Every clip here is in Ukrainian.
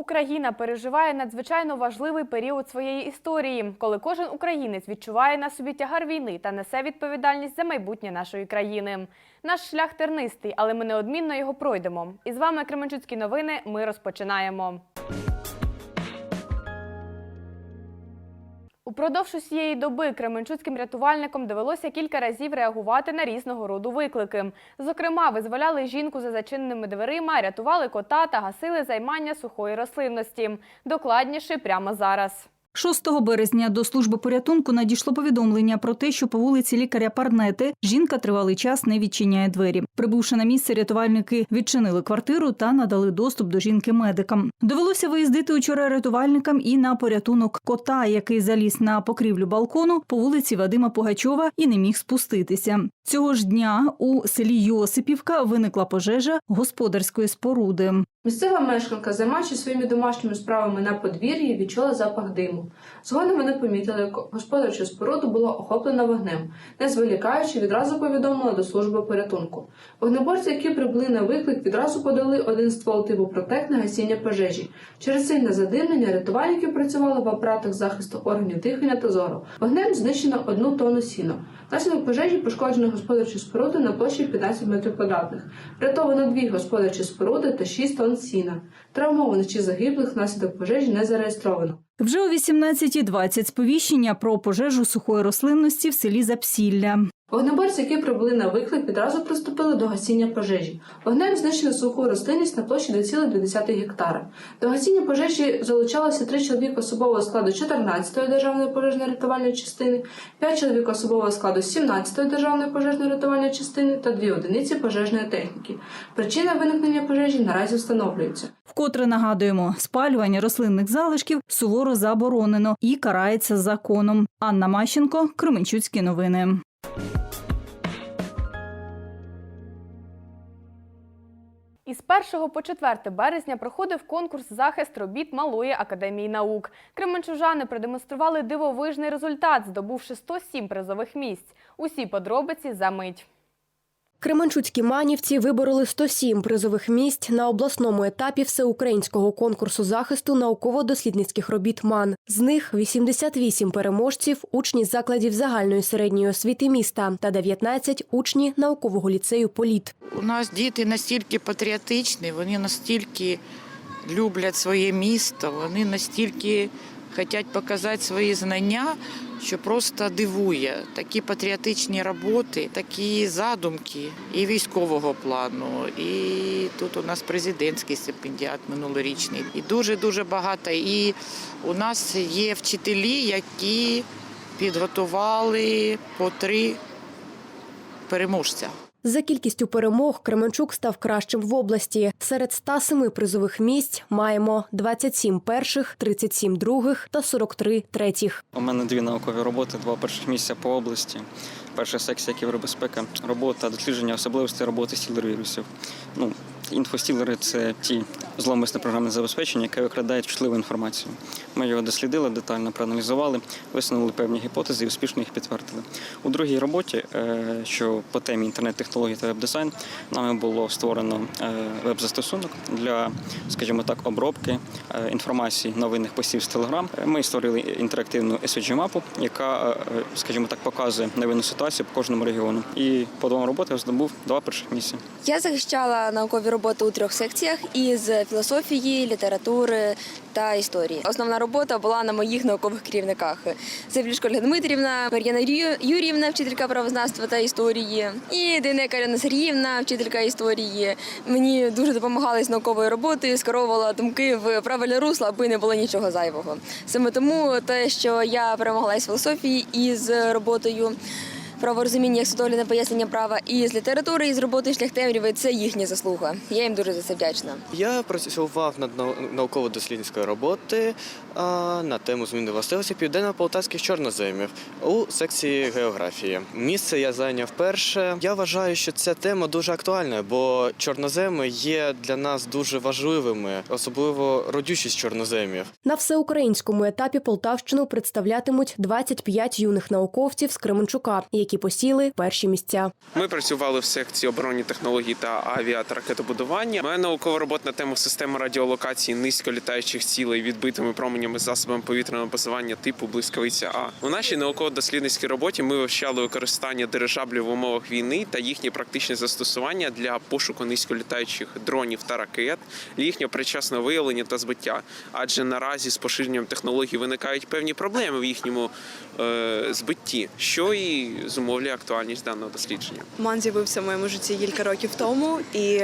Україна переживає надзвичайно важливий період своєї історії, коли кожен українець відчуває на собі тягар війни та несе відповідальність за майбутнє нашої країни. Наш шлях тернистий, але ми неодмінно його пройдемо. І з вами Кременчуцькі новини. Ми розпочинаємо. Упродовж усієї доби кременчуцьким рятувальникам довелося кілька разів реагувати на різного роду виклики. Зокрема, визволяли жінку за зачиненими дверима, рятували кота та гасили займання сухої рослинності. Докладніше прямо зараз. 6 березня до служби порятунку надійшло повідомлення про те, що по вулиці лікаря Парнети жінка тривалий час не відчиняє двері. Прибувши на місце, рятувальники відчинили квартиру та надали доступ до жінки медикам. Довелося виїздити учора рятувальникам і на порятунок кота, який заліз на покрівлю балкону по вулиці Вадима Пугачова і не міг спуститися. Цього ж дня у селі Йосипівка виникла пожежа господарської споруди. Місцева мешканка, займаючись своїми домашніми справами на подвір'ї, відчула запах диму. Згодом вони помітили, як господарчу споруду було охоплено вогнем. Не зволікаючи, відразу повідомила до служби порятунку. Вогнеборці, які прибули на виклик, відразу подали один ствол типу протек на гасіння пожежі. Через сильне задимлення рятувальники працювали в апаратах захисту органів дихання та зору. Вогнем знищено одну тонну сіна. Внаслідок пожежі пошкоджено господарчу споруду на площі 15 метрів квадратних. Врятовано дві господарчі споруди та 6 тонн сіна. Травмованих чи загиблих внаслідок пожежі не зареєстровано. Вже о 18.20 сповіщення про пожежу сухої рослинності в селі Запсілля. Вогнеборці, які прибули на виклик, відразу приступили до гасіння пожежі. Вогнем знищено суху рослинність на площі 2,2 гектара. До гасіння пожежі залучалося три чоловік особового складу 14-ї державної пожежно-рятувальної частини, 5 чоловік особового складу 17-ї державної пожежно-рятувальної частини та 2 одиниці пожежної техніки. Причина виникнення пожежі наразі встановлюється. Вкотре нагадуємо, спалювання рослинних залишків суворо заборонено і карається законом. Анна Мащенко, Кременчуцькі новини. Із 1 по 4 березня проходив конкурс захист робіт Малої академії наук. Кременчужани продемонстрували дивовижний результат, здобувши 107 призових місць. Усі подробиці за мить. Кременчуцькі манівці вибороли 107 призових місць на обласному етапі всеукраїнського конкурсу захисту науково-дослідницьких робіт МАН. З них 88 переможців, учні закладів загальної середньої освіти міста та 19 учні наукового ліцею Політ. У нас діти настільки патріотичні, вони настільки люблять своє місто, вони настільки хочуть показати свої знання, що просто дивує. Такі патріотичні роботи, такі задумки і військового плану, і тут у нас президентський стипендіат минулорічний. І дуже-дуже багато. І у нас є вчителі, які підготували по три переможця. За кількістю перемог Кременчук став кращим в області. Серед 107 призових місць маємо 27 перших, 37 других та 43 третіх. У мене дві наукові роботи, два перших місця по області. Перша секція кібербезпека, робота дослідження особливостей роботи стілер-вірусів. Ну, інфостілери це ті зломисне програмне забезпечення, яке викрадає чутливу інформацію. Ми його дослідили, детально проаналізували, висунули певні гіпотези і успішно їх підтвердили. У другій роботі, е, що по темі інтернет-технологій та веб-дизайн, нами було створено е, веб-застосунок для, скажімо так, обробки е, інформації новинних постів з. Е, Ми створили інтерактивну SVG-мапу, яка, е, скажімо так, показує новинну ситуацію по кожному регіону. І по двом роботам здобув два перших місця. Я захищала наукові роботи у трьох секціях із філософії, літератури та історії. Основна робота була на моїх наукових керівниках. Це Ольга Дмитрівна, Мар'яна Юріївна, вчителька правознавства та історії, і Дейнека Ірина Сергіївна, вчителька історії. Мені дуже допомагали з науковою роботою, скеровувала думки в правильне русло, аби не було нічого зайвого. Саме тому те, що я перемогла із філософії і з роботою праворозуміння як світогляне пояснення права і з літератури, і з роботи шлях це їхня заслуга. Я їм дуже за це вдячна. Я працював над науково-дослідницькою роботи на тему зміни властивості південно-полтавських чорноземів у секції географії. Місце я зайняв перше. Я вважаю, що ця тема дуже актуальна, бо чорноземи є для нас дуже важливими, особливо родючість чорноземів. На всеукраїнському етапі Полтавщину представлятимуть 25 юних науковців з Кременчука, які які посіли перші місця. Ми працювали в секції оборонні технології та авіа та ракетобудування. Моя наукова робота на тему системи радіолокації низьколітаючих цілей відбитими променями засобами повітряного базування типу блискавиця А. У нашій науково-дослідницькій роботі ми вивчали використання дирижаблів в умовах війни та їхнє практичне застосування для пошуку низьколітаючих дронів та ракет, їхнього причасного виявлення та збиття. Адже наразі з поширенням технологій виникають певні проблеми в їхньому збитті, що і зумовлює актуальність даного дослідження. Ман з'явився в моєму житті кілька років тому, і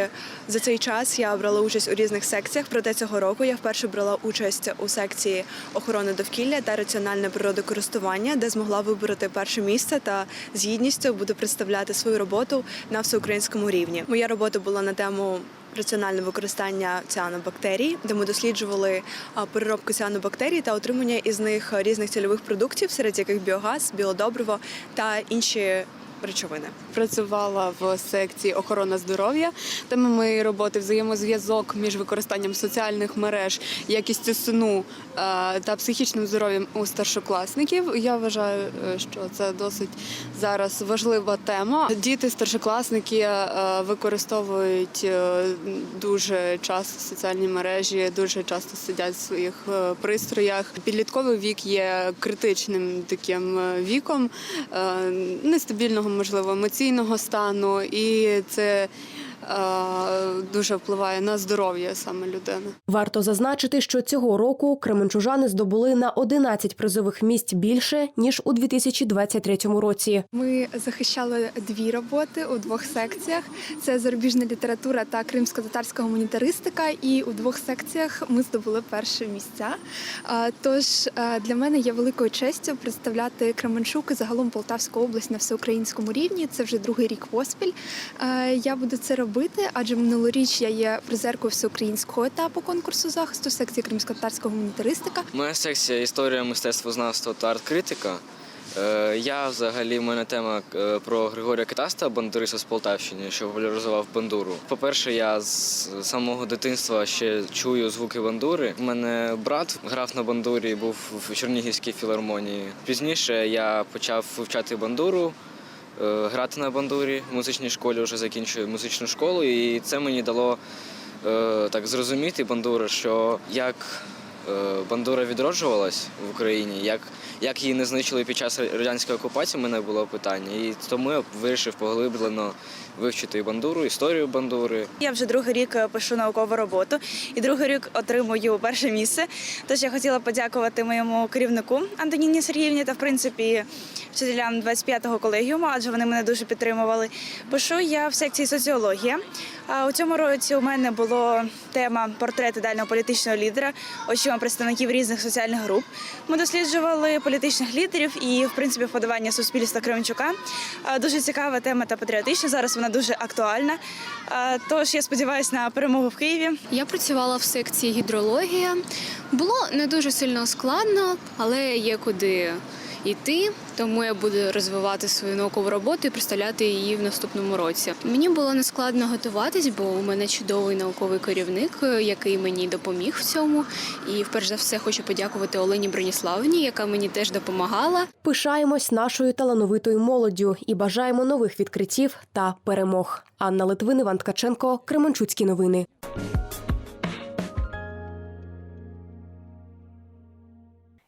за цей час я брала участь у різних секціях. Проте цього року я вперше брала участь у секції охорони довкілля та раціональне природокористування, де змогла вибороти перше місце та з гідністю буду представляти свою роботу на всеукраїнському рівні. Моя робота була на тему. Раціональне використання ціанобактерій, де ми досліджували переробку ціанобактерій та отримання із них різних цільових продуктів, серед яких біогаз, біодобриво та інші речовини. Працювала в секції охорона здоров'я. Тема моєї роботи взаємозв'язок між використанням соціальних мереж, якістю сну е, та психічним здоров'ям у старшокласників. Я вважаю, е, що це досить зараз важлива тема. Діти, старшокласники е, використовують дуже часто соціальні мережі, дуже часто сидять в своїх пристроях. Підлітковий вік є критичним таким віком нестабільного, можливо, емоційного стану, і це дуже впливає на здоров'я саме людини. Варто зазначити, що цього року кременчужани здобули на 11 призових місць більше ніж у 2023 році. Ми захищали дві роботи у двох секціях: це зарубіжна література та кримсько-татарська гуманітаристика. І у двох секціях ми здобули перше місця. Тож для мене є великою честю представляти Кременчук і загалом Полтавську область на всеукраїнському рівні. Це вже другий рік поспіль. Я буду це робити, адже минулоріч я є призеркою всеукраїнського етапу конкурсу захисту секції кримсько-татарська гуманітаристика. Моя секція історія, мистецтвознавства та арт-критика. Е, Я взагалі в мене тема е, про Григорія Китаста, бандуриста з Полтавщини, що популяризував бандуру. По-перше, я з самого дитинства ще чую звуки бандури. У мене брат грав на бандурі, був в Чернігівській філармонії. Пізніше я почав вивчати бандуру. Е, Грати на бандурі. В музичній школі вже закінчую музичну школу, і це мені дало е, так зрозуміти бандури, що як бандура відроджувалась в Україні, як, як її не знищили під час радянської окупації, у мене було питання. І тому я вирішив поглиблено вивчити бандуру, історію бандури. Я вже другий рік е, пишу наукову роботу і другий рік отримую перше місце. Тож я хотіла подякувати моєму керівнику Антоніні Сергіївні та в принципі вчителям 25-го колегіуму, адже вони мене дуже підтримували. Пишу я в секції соціологія. У цьому році у мене було тема портрет ідеального політичного лідера, очима представників різних соціальних груп. Ми досліджували політичних лідерів і, в принципі, вподобання суспільства Кременчука. Дуже цікава тема та патріотична. Зараз вона дуже актуальна. Тож я сподіваюся на перемогу в Києві. Я працювала в секції гідрологія. Було не дуже сильно складно, але є куди йти. Тому я буду розвивати свою наукову роботу і представляти її в наступному році. Мені було не складно готуватись, бо у мене чудовий науковий керівник, який мені допоміг в цьому. І вперше за все хочу подякувати Олені Броніславні, яка мені теж допомагала. Пишаємось нашою талановитою молоддю і бажаємо нових відкриттів та перемог. Анна Литвин, Іван Ткаченко, Кременчуцькі новини.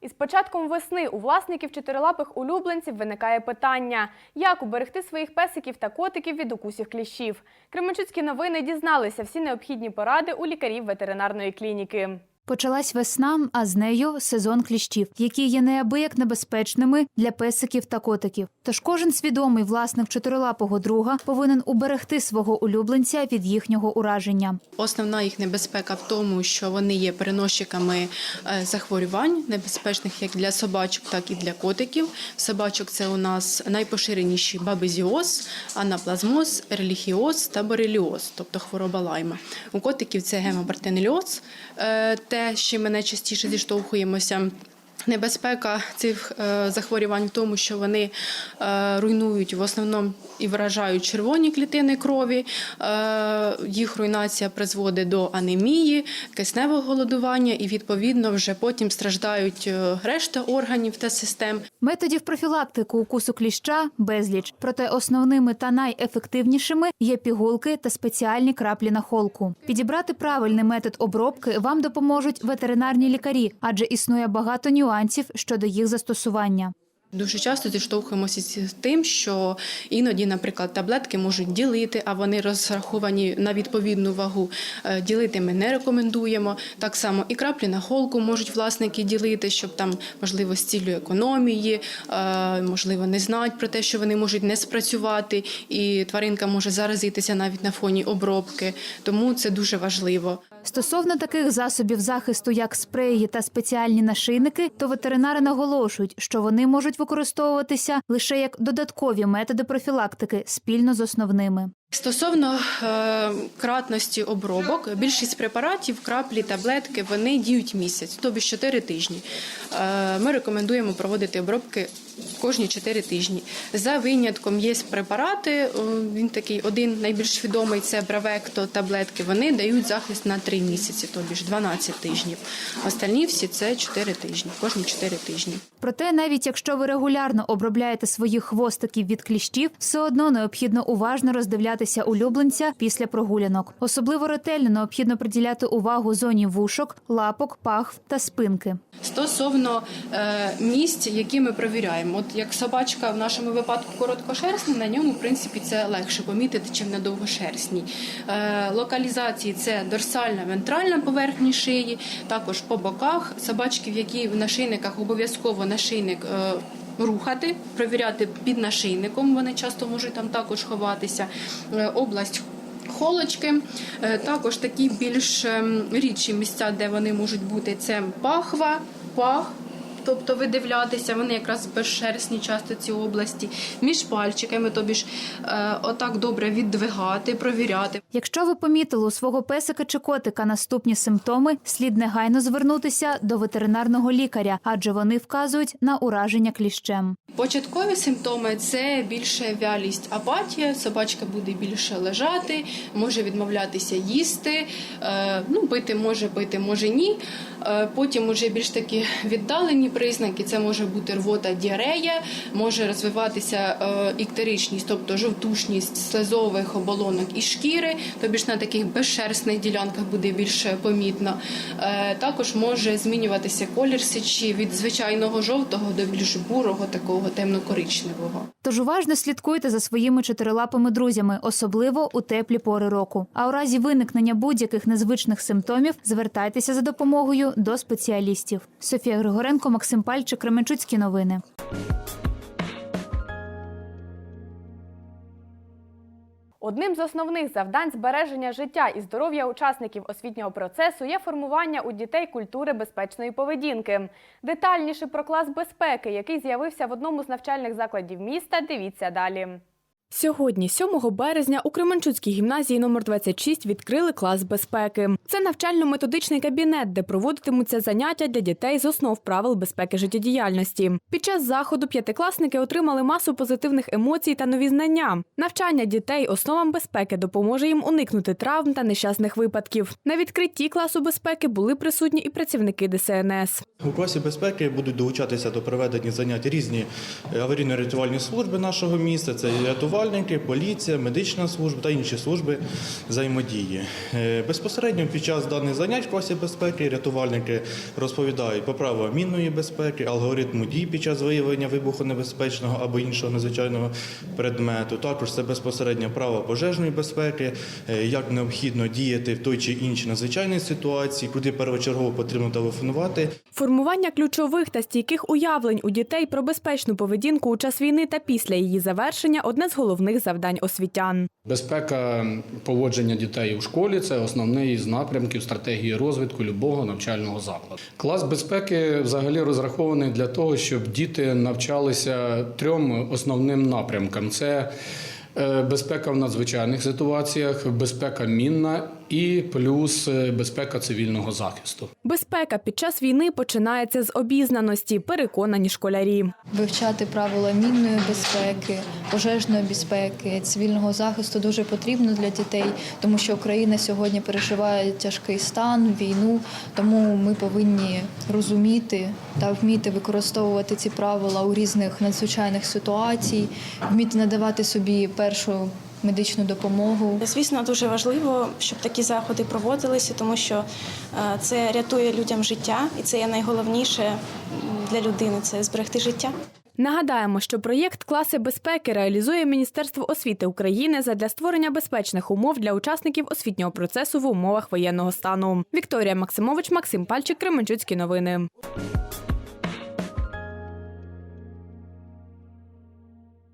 Із початком весни у власників чотирилапих улюбленців виникає питання, як уберегти своїх песиків та котиків від укусів кліщів. Кременчуцькі новини дізналися всі необхідні поради у лікарів ветеринарної клініки. Почалась весна, а з нею сезон кліщів, які є неабияк небезпечними для песиків та котиків. Тож кожен свідомий власник чотирилапого друга повинен уберегти свого улюбленця від їхнього ураження. Основна їх небезпека в тому, що вони є переносчиками е, захворювань, небезпечних як для собачок, так і для котиків. Собачок це у нас найпоширеніші бабезіоз, анаплазмоз, релігіоз та бореліоз, тобто хвороба лайма. У котиків це гемобартенельоз, е, те, з чим ми найчастіше зіштовхуємося. Небезпека цих е, захворювань в тому, що вони е, руйнують в основному і вражають червоні клітини крові. Е, їх руйнація призводить до анемії, кисневого голодування, і відповідно вже потім страждають решта органів та систем. Методів профілактики укусу кліща безліч. Проте основними та найефективнішими є пігулки та спеціальні краплі на холку. Підібрати правильний метод обробки вам допоможуть ветеринарні лікарі, адже існує багато нюансів щодо їх застосування. Дуже часто зіштовхуємося з тим, що іноді, наприклад, таблетки можуть ділити, а вони розраховані на відповідну вагу. Е, Ділити ми не рекомендуємо. Так само і краплі на холку можуть власники ділити, щоб там можливо з ціллю економії, е, можливо, не знають про те, що вони можуть не спрацювати, і тваринка може заразитися навіть на фоні обробки. Тому це дуже важливо. Стосовно таких засобів захисту, як спреї та спеціальні нашийники, то ветеринари наголошують, що вони можуть використовуватися лише як додаткові методи профілактики спільно з основними. Стосовно е, кратності обробок, більшість препаратів, краплі, таблетки, вони діють місяць, тобі 4 тижні. Е, ми рекомендуємо проводити обробки кожні 4 тижні. За винятком є препарати. е, Він такий один найбільш відомий це Бравекто таблетки. Вони дають захист на 3 місяці, тобі ж 12 тижнів. Остальні всі це 4 тижні, кожні 4 тижні. Проте, навіть якщо ви регулярно обробляєте своїх хвостиків від кліщів, все одно необхідно уважно роздивлятися улюбленця після прогулянок. Особливо ретельно необхідно приділяти увагу зоні вушок, лапок, пахв та спинки. Стосовно е, місць, які ми перевіряємо, от як собачка в нашому випадку короткошерстна, на ньому в принципі це легше помітити, чим на довгошерстній. Е, локалізації це дорсальна вентральна поверхня шиї, також по боках собачки, в які в нашийниках обов'язково нашийник. Е, Рухати, перевіряти під нашийником, вони часто можуть там також ховатися. Е, Область холочки, Е, також такі більш ем, рідші місця, де вони можуть бути, це пахва, пах. Тобто видивлятися, вони якраз безшерстні часто ці області, між пальчиками, тобі ж е, отак добре віддвигати, провіряти. Якщо ви помітили у свого песика чи котика наступні симптоми, слід негайно звернутися до ветеринарного лікаря, адже вони вказують на ураження кліщем. Початкові симптоми це більше вялість, апатія. Собачка буде більше лежати, може відмовлятися їсти. Е, ну, пити може, пити може ні. Е, потім уже більш такі віддалені признаки. Це може бути рвота, діарея, може розвиватися е, іктеричність, тобто жовтушність слезових оболонок і шкіри. Тобі ж на таких безшерстних ділянках буде більше помітно. Е, також може змінюватися колір сечі від звичайного жовтого до більш бурого, такого темно-коричневого. Тож уважно слідкуйте за своїми чотирилапими друзями, особливо у теплі пори року. А у разі виникнення будь-яких незвичних симптомів звертайтеся за допомогою до спеціалістів. Софія Григоренко, Максим Пальчик, Кременчуцькі новини. Одним з основних завдань збереження життя і здоров'я учасників освітнього процесу є формування у дітей культури безпечної поведінки. Детальніше про клас безпеки, який з'явився в одному з навчальних закладів міста, дивіться далі. Сьогодні, 7 березня, у Кременчуцькій гімназії номер 26 відкрили клас безпеки. Це навчально-методичний кабінет, де проводитимуться заняття для дітей з основ правил безпеки життєдіяльності. Під час заходу п'ятикласники отримали масу позитивних емоцій та нові знання. Навчання дітей основам безпеки допоможе їм уникнути травм та нещасних випадків. На відкритті класу безпеки були присутні і працівники ДСНС. У класі безпеки будуть долучатися до проведення занять різні е, аварійно-рятувальні служби нашого міста. Це і рятувальники, поліція, медична служба та інші служби взаємодії. Е, Безпосередньо під час даних занять в класі безпеки рятувальники розповідають про правила мінної безпеки, алгоритму дій під час виявлення вибухонебезпечного або іншого надзвичайного предмету. Також це безпосередньо право пожежної безпеки, е, як необхідно діяти в той чи іншій надзвичайній ситуації, куди першочергово потрібно телефонувати. Формування ключових та стійких уявлень у дітей про безпечну поведінку у час війни та після її завершення одне з головних завдань освітян. Безпека поводження дітей у школі це основний з напрямків стратегії розвитку любого навчального закладу. Клас безпеки взагалі розрахований для того, щоб діти навчалися трьом основним напрямкам: це е, безпека в надзвичайних ситуаціях, безпека мінна і плюс е, безпека цивільного захисту. Безпека під час війни починається з обізнаності, переконані школярі. Вивчати правила мінної безпеки, пожежної безпеки, цивільного захисту дуже потрібно для дітей, тому що Україна сьогодні переживає тяжкий стан, війну. Тому ми повинні розуміти та вміти використовувати ці правила у різних надзвичайних ситуаціях, вміти надавати собі першу медичну допомогу. Звісно, дуже важливо, щоб такі заходи проводилися, тому що е, це рятує людям життя, і це є найголовніше для людини це зберегти життя. Нагадаємо, що проєкт класи безпеки реалізує Міністерство освіти України задля створення безпечних умов для учасників освітнього процесу в умовах воєнного стану. Вікторія Максимович, Максим Пальчик, Кременчуцькі новини.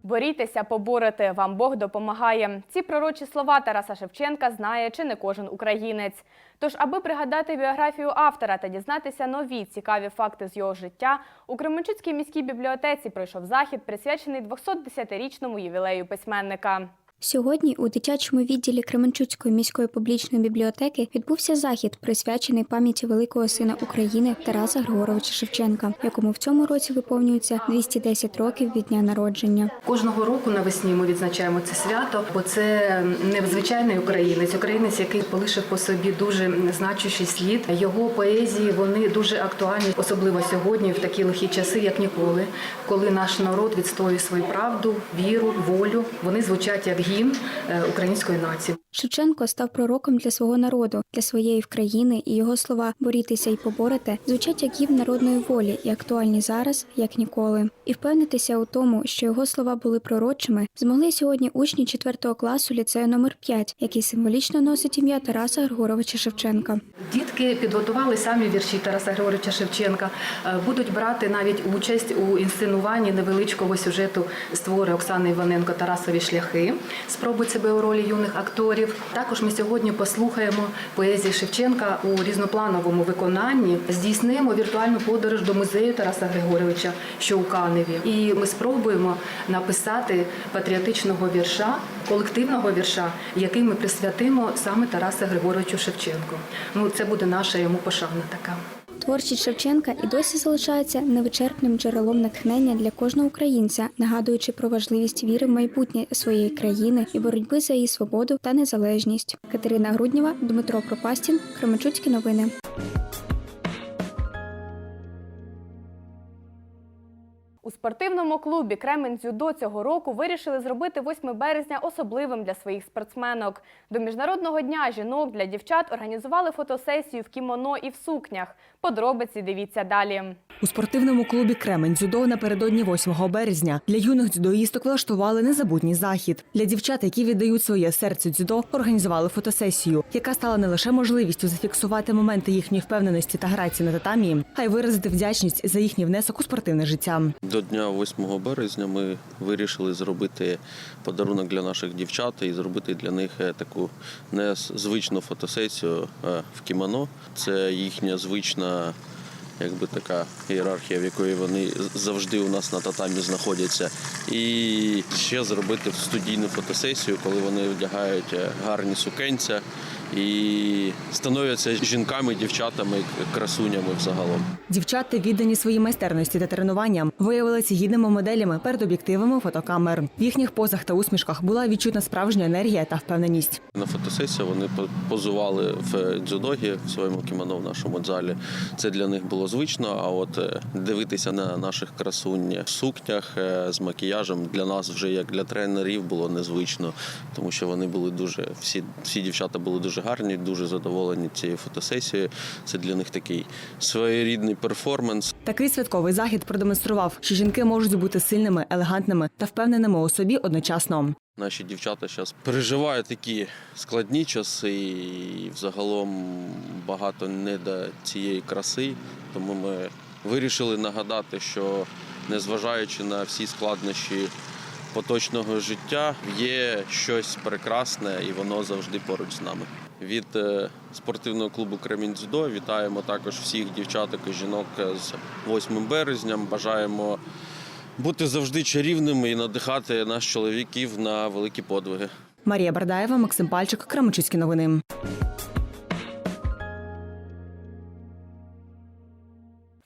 Борітеся, поборете, вам Бог допомагає. Ці пророчі слова Тараса Шевченка знає чи не кожен українець. Тож, аби пригадати біографію автора та дізнатися нові цікаві факти з його життя, у Кременчуцькій міській бібліотеці пройшов захід, присвячений 210-річному ювілею письменника. Сьогодні у дитячому відділі Кременчуцької міської публічної бібліотеки відбувся захід, присвячений пам'яті великого сина України Тараса Григоровича Шевченка, якому в цьому році виповнюється 210 років від дня народження. Кожного року навесні ми відзначаємо це свято, бо це незвичайний українець, українець, який полишив по собі дуже значущий слід. Його поезії вони дуже актуальні, особливо сьогодні, в такі лихі часи, як ніколи, коли наш народ відстоює свою правду, віру, волю. Вони звучать як гімн е, української нації. Шевченко став пророком для свого народу, для своєї країни, і його слова борітеся і поборете звучать як гімн народної волі і актуальні зараз, як ніколи. І впевнитися у тому, що його слова були пророчими, змогли сьогодні учні 4 класу ліцею номер 5 який символічно носить ім'я Тараса Григоровича Шевченка. Дітки підготували самі вірші Тараса Григоровича Шевченка, е, будуть брати навіть участь у інсценуванні невеличкого сюжету створи Оксани Іваненко Тарасові шляхи. Спробують себе у ролі юних акторів. Також ми сьогодні послухаємо поезії Шевченка у різноплановому виконанні. Здійснимо віртуальну подорож до музею Тараса Григоровича, що у Каневі. І ми спробуємо написати патріотичного вірша, колективного вірша, який ми присвятимо саме Тараса Григоровичу Шевченку. Ну це буде наша йому пошана така. Творчість Шевченка і досі залишається невичерпним джерелом натхнення для кожного українця, нагадуючи про важливість віри в майбутнє своєї країни і боротьби за її свободу та незалежність. Катерина Груднєва, Дмитро Пропастін, Кременчуцькі новини. У спортивному клубі Кремень Дзюдо цього року вирішили зробити 8 березня особливим для своїх спортсменок. До Міжнародного дня жінок для дівчат організували фотосесію в кімоно і в сукнях. Подробиці дивіться далі. У спортивному клубі Кремень дзюдо напередодні 8 березня для юних дзюдоїсток влаштували незабутній захід. Для дівчат, які віддають своє серце дзюдо, організували фотосесію, яка стала не лише можливістю зафіксувати моменти їхньої впевненості та грації на татамі, а й виразити вдячність за їхній внесок у спортивне життя. До дня 8 березня ми вирішили зробити подарунок для наших дівчат і зробити для них е, таку незвичну фотосесію е, в кімоно. Це їхня звична. Якби така ієрархія, в якої вони завжди у нас на татамі знаходяться, і ще зробити студійну фотосесію, коли вони вдягають е, гарні сукенця і становляться жінками, дівчатами, красунями взагалом. Дівчата, віддані своїй майстерності та тренуванням, виявилися гідними моделями перед об'єктивами фотокамер. В їхніх позах та усмішках була відчутна справжня енергія та впевненість. На фотосесії вони по- позували в дзюдогі в своєму кімоно в нашому залі. Це для них було звично. А от е, дивитися на наших красунь в сукнях е, з макіяжем для нас вже як для тренерів було незвично, тому що вони були дуже всі, всі дівчата були дуже гарні, дуже задоволені цією фотосесією. Це для них такий своєрідний перформанс. Такий святковий захід продемонстрував, що жінки можуть бути сильними, елегантними та впевненими у собі одночасно. Наші дівчата зараз переживають такі складні часи, і взагалом багато не до цієї краси. Тому ми вирішили нагадати, що незважаючи на всі складнощі поточного життя, є щось прекрасне і воно завжди поруч з нами. Від е, спортивного клубу Кремінь Дзюдо вітаємо також всіх дівчаток і жінок з 8 березням. Бажаємо бути завжди чарівними і надихати наших чоловіків на великі подвиги. Марія Бардаєва, Максим Пальчик, Крамичицькі новини.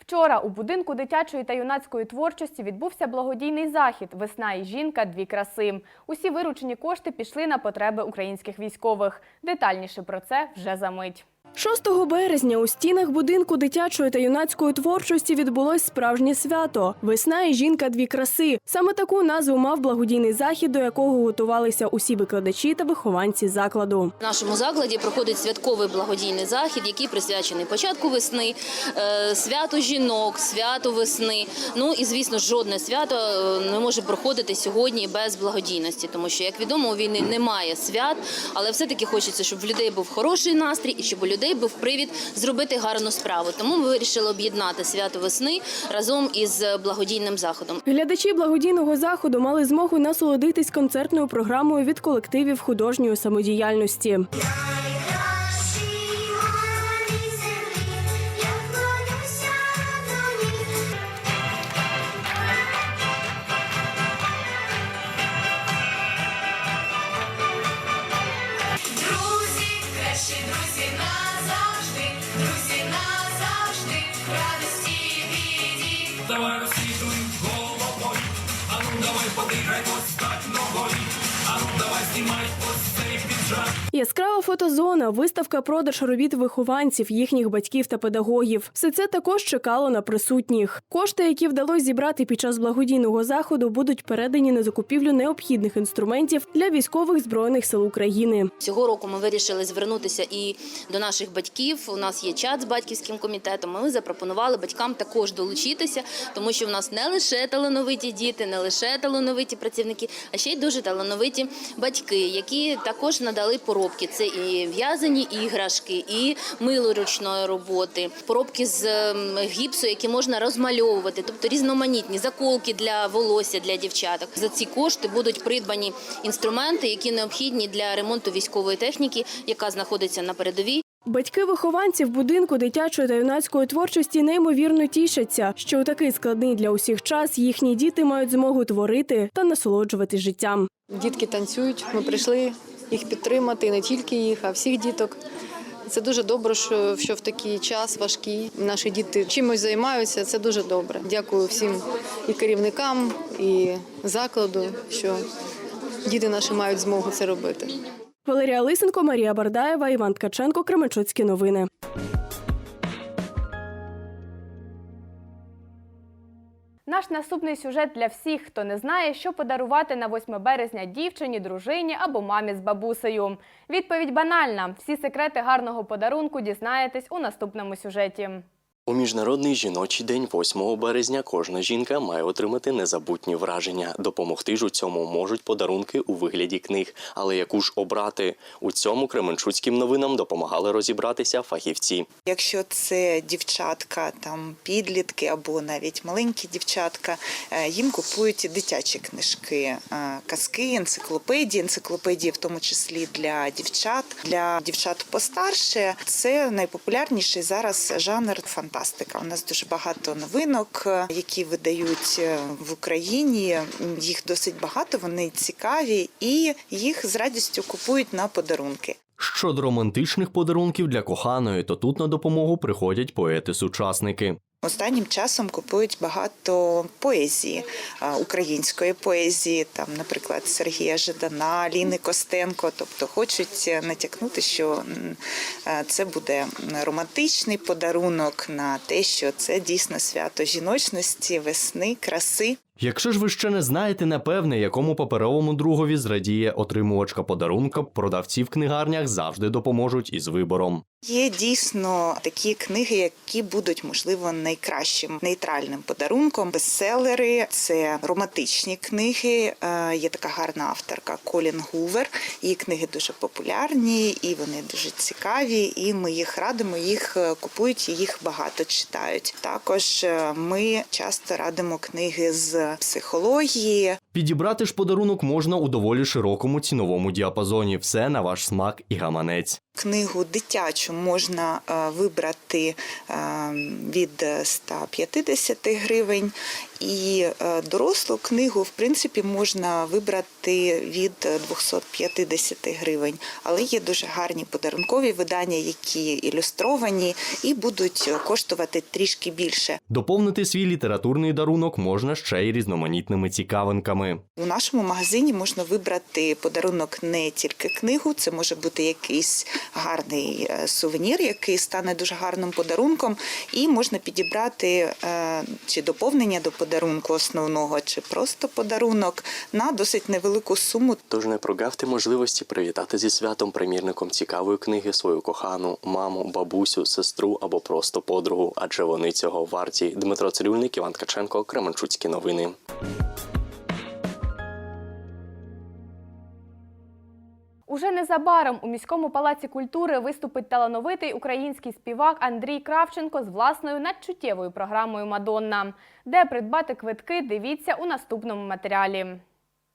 Вчора у будинку дитячої та юнацької творчості відбувся благодійний захід Весна і жінка дві краси. Усі виручені кошти пішли на потреби українських військових. Детальніше про це вже за мить. 6 березня у стінах будинку дитячої та юнацької творчості відбулось справжнє свято Весна і жінка дві краси. Саме таку назву мав благодійний захід, до якого готувалися усі викладачі та вихованці закладу. В нашому закладі проходить святковий благодійний захід, який присвячений початку весни, е, святу жінок, святу весни. Ну і звісно, жодне свято е, не може проходити сьогодні без благодійності, тому що, як відомо, у війни немає свят, але все-таки хочеться, щоб в людей був хороший настрій і щоб у людей був привід зробити гарну справу. Тому ми вирішили об'єднати свято весни разом із благодійним заходом. Глядачі благодійного заходу мали змогу насолодитись концертною програмою від колективів художньої самодіяльності. Давай розслідуй головою, а ну давай подихай, постать ногою, а ну давай знімай ось цей піджак. Яскрава фотозона, виставка продаж робіт вихованців, їхніх батьків та педагогів. Все це також чекало на присутніх. Кошти, які вдалося зібрати під час благодійного заходу, будуть передані на закупівлю необхідних інструментів для військових збройних сил України. Цього року ми вирішили звернутися і до наших батьків. У нас є чат з батьківським комітетом. Ми запропонували батькам також долучитися, тому що в нас не лише талановиті діти, не лише талановиті працівники, а ще й дуже талановиті батьки, які також надали поробки. Це і в'язані іграшки, і мило ручної роботи, поробки з ем, гіпсу, які можна розмальовувати, тобто різноманітні заколки для волосся для дівчаток. За ці кошти будуть придбані інструменти, які необхідні для ремонту військової техніки, яка знаходиться на передовій. Батьки вихованців будинку дитячої та юнацької творчості неймовірно тішаться, що у такий складний для усіх час їхні діти мають змогу творити та насолоджуватись життям. Дітки танцюють. Ми прийшли їх підтримати, не тільки їх, а всіх діток. Це дуже добре, що, в такий час важкий наші діти чимось займаються. Це дуже добре. Дякую всім і керівникам, і закладу, що діти наші мають змогу це робити. Валерія Лисенко, Марія Бардаєва, Іван Ткаченко, Кременчуцькі новини. Наш наступний сюжет для всіх, хто не знає, що подарувати на 8 березня дівчині, дружині або мамі з бабусею. Відповідь банальна. Всі секрети гарного подарунку дізнаєтесь у наступному сюжеті. У міжнародний жіночий день 8 березня кожна жінка має отримати незабутні враження. Допомогти ж у цьому можуть подарунки у вигляді книг. Але яку ж обрати у цьому кременчуцьким новинам допомагали розібратися фахівці. Якщо це дівчатка, там підлітки або навіть маленькі дівчатка, е, їм купують дитячі книжки, е, казки, енциклопедії, енциклопедії, в тому числі для дівчат. Для дівчат постарше це найпопулярніший зараз жанр фантастика. У нас дуже багато новинок, е, які видають е, в Україні. Їх досить багато, вони цікаві і їх з радістю купують на подарунки. Щодо романтичних подарунків для коханої, то тут на допомогу приходять поети-сучасники. Останнім часом купують багато поезії, української поезії, там, наприклад, Сергія Жидана, Ліни Костенко. Тобто хочуть натякнути, що це буде романтичний подарунок на те, що це дійсно свято жіночності, весни, краси. Якщо ж ви ще не знаєте, напевне, якому паперовому другові зрадіє отримувачка подарунка, продавці в книгарнях завжди допоможуть із вибором. Є дійсно такі книги, які будуть можливо найкращим нейтральним подарунком. Бестселери це романтичні книги. Е, Є така гарна авторка Колін Гувер. Її книги дуже популярні і вони дуже цікаві. І ми їх радимо, їх е, купують їх багато читають. Також е, ми часто радимо книги з психології. Підібрати ж подарунок можна у доволі широкому ціновому діапазоні. Все на ваш смак і гаманець. Книгу дитячу можна е, вибрати е, від 150 гривень І е, дорослу книгу, в принципі, можна вибрати від 250 гривень, але є дуже гарні подарункові видання, які ілюстровані і будуть коштувати трішки більше. Доповнити свій літературний дарунок можна ще й різноманітними цікавинками. У нашому магазині можна вибрати подарунок не тільки книгу, це може бути якийсь гарний е, сувенір, який стане дуже гарним подарунком, і можна підібрати е, чи доповнення до подарунку основного, чи просто подарунок на досить невелику суму. Тож не прогавте можливості привітати зі святом примірником цікавої книги свою кохану, маму, бабусю, сестру або просто подругу, адже вони цього варті. Дмитро Цирюльник, Іван Ткаченко, Кременчуцькі новини. Уже незабаром у міському палаці культури виступить талановитий український співак Андрій Кравченко з власною надчуттєвою програмою Мадонна. Де придбати квитки, дивіться у наступному матеріалі.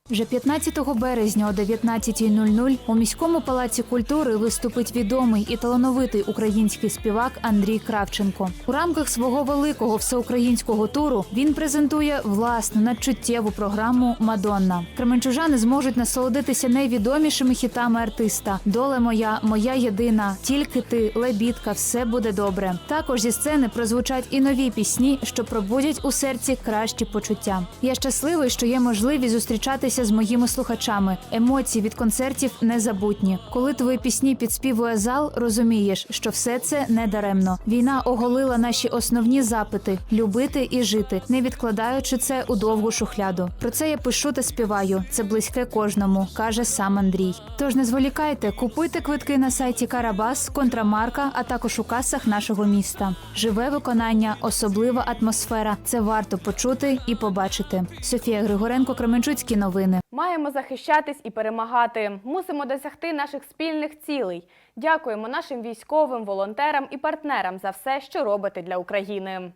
Вже 15 березня о 19.00 у міському палаці культури виступить відомий і талановитий український співак Андрій Кравченко. У рамках свого великого всеукраїнського туру він презентує власну надчуттєву програму Мадонна. Кременчужани зможуть насолодитися найвідомішими хітами артиста: Доле моя, моя єдина, тільки ти, лебідка, все буде добре. Також зі сцени прозвучать і нові пісні, що пробудять у серці кращі почуття. Я щасливий, що є можливість зустрічатися з моїми слухачами. Емоції від концертів незабутні. Коли твої пісні підспівує зал, розумієш, що все це не даремно. Війна оголила наші основні запити любити і жити, не відкладаючи це у довгу шухляду. Про це я пишу та співаю. Це близьке кожному, каже сам Андрій. Тож не зволікайте, купуйте квитки на сайті Карабас, Контрамарка, а також у касах нашого міста. Живе виконання, особлива атмосфера. Це варто почути і побачити. Софія Григоренко, Кременчуцькі новини. Маємо захищатись і перемагати. Мусимо досягти наших спільних цілей. Дякуємо нашим військовим, волонтерам і партнерам за все, що робите для України.